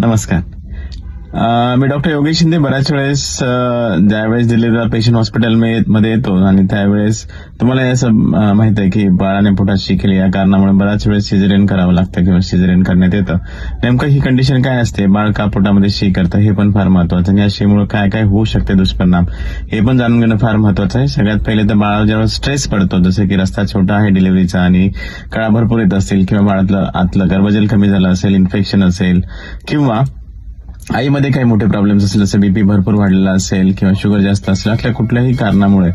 नमस्कार. मी डॉक्टर योगेश शिंदे बऱ्याच वेळेस ज्यावेळेस दिल्लीला पेशंट हॉस्पिटलमध्ये येतो आणि त्यावेळेस तुम्हाला असं माहीत आहे की बाळाने पोटात शिकेल या कारणामुळे बऱ्याच वेळेस सिझेरियन करावं लागतं किंवा सिझेरियन करण्यात येतं. नेमकं ही कंडिशन काय असते? बाळ का पोटामध्ये शी करतं? हे पण फार महत्वाचं आणि या शीमुळे काय काय होऊ शकते दुष्परिणाम? हे पण जाणून घेणं फार महत्वाचं आहे. सगळ्यात पहिले तर बाळावर जेव्हा स्ट्रेस पडतो जसं की रस्ता छोटा आहे डिलिव्हरीचा आणि कळा भरपूर येत असतील किंवा बाळातलं आतलं गर्भजल कमी झालं असेल इन्फेक्शन असेल किंवा आईमध्ये काही मोठे प्रॉब्लेम्स असेल जसं बीपी भरपूर वाढलेला असेल किंवा शुगर जास्त असेल असल्या कुठल्याही कारणामुळे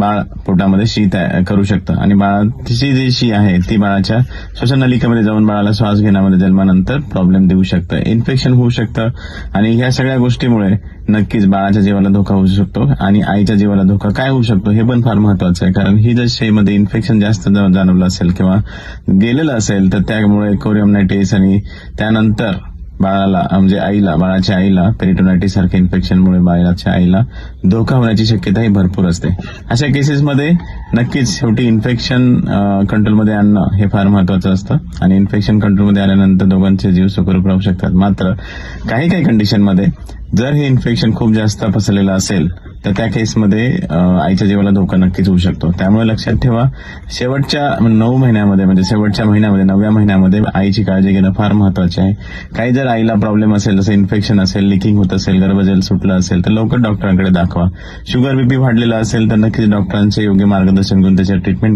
बाळ पोटामध्ये शी करू शकतं. आणि बाळाची जी शी आहे ती बाळाच्या श्वसनलिकेमध्ये जाऊन बाळाला श्वास घेण्यामध्ये जन्मानंतर प्रॉब्लेम देऊ शकतं. इन्फेक्शन होऊ शकतं. आणि ह्या सगळ्या गोष्टीमुळे नक्कीच बाळाच्या जीवाला धोका होऊ शकतो आणि आईच्या जीवाला धोका काय होऊ शकतो हे पण फार महत्वाचं आहे. कारण ही जर शेमध्ये इन्फेक्शन जास्त जाणवलं असेल किंवा गेलेलं असेल तर त्यामुळे कोरियमनायटिस आणि त्यानंतर बाळाला म्हणजे आईला बाळाच्या आईला पेरिटोनायटिस सारख्या इन्फेक्शनमुळे बाळाच्या आईला धोका होण्याची शक्यता ही भरपूर असते. अशा केसेसमध्ये नक्कीच शेवटी इन्फेक्शन कंट्रोलमध्ये आणणं हे फार महत्वाचं असतं. आणि इन्फेक्शन कंट्रोलमध्ये आल्यानंतर दोघांचे जीव सुखरूप राहू शकतात. मात्र काही काही कंडिशनमध्ये जर हे इन्फेक्शन खूप जास्त पसरलेलं असेल तर त्या केसमध्ये आईच्या जीवाला धोका नक्कीच होऊ शकतो. त्यामुळे लक्षात ठेवा शेवटच्या नऊ महिन्यामध्ये म्हणजे शेवटच्या महिन्यामध्ये नवव्या महिन्यामध्ये आईची काळजी घेणं फार महत्त्वाचे आहे. काही जर आईला प्रॉब्लेम असेल जसं इन्फेक्शन असेल लिकिंग होत असेल गर्भजल सुटलं असेल तर लवकर डॉक्टरांकडे दाखवा. शुगर बीपी वाढलेला असेल तर नक्कीच डॉक्टरांचे योग्य मार्गदर्शन घेऊन त्याच्या ट्रीटमेंट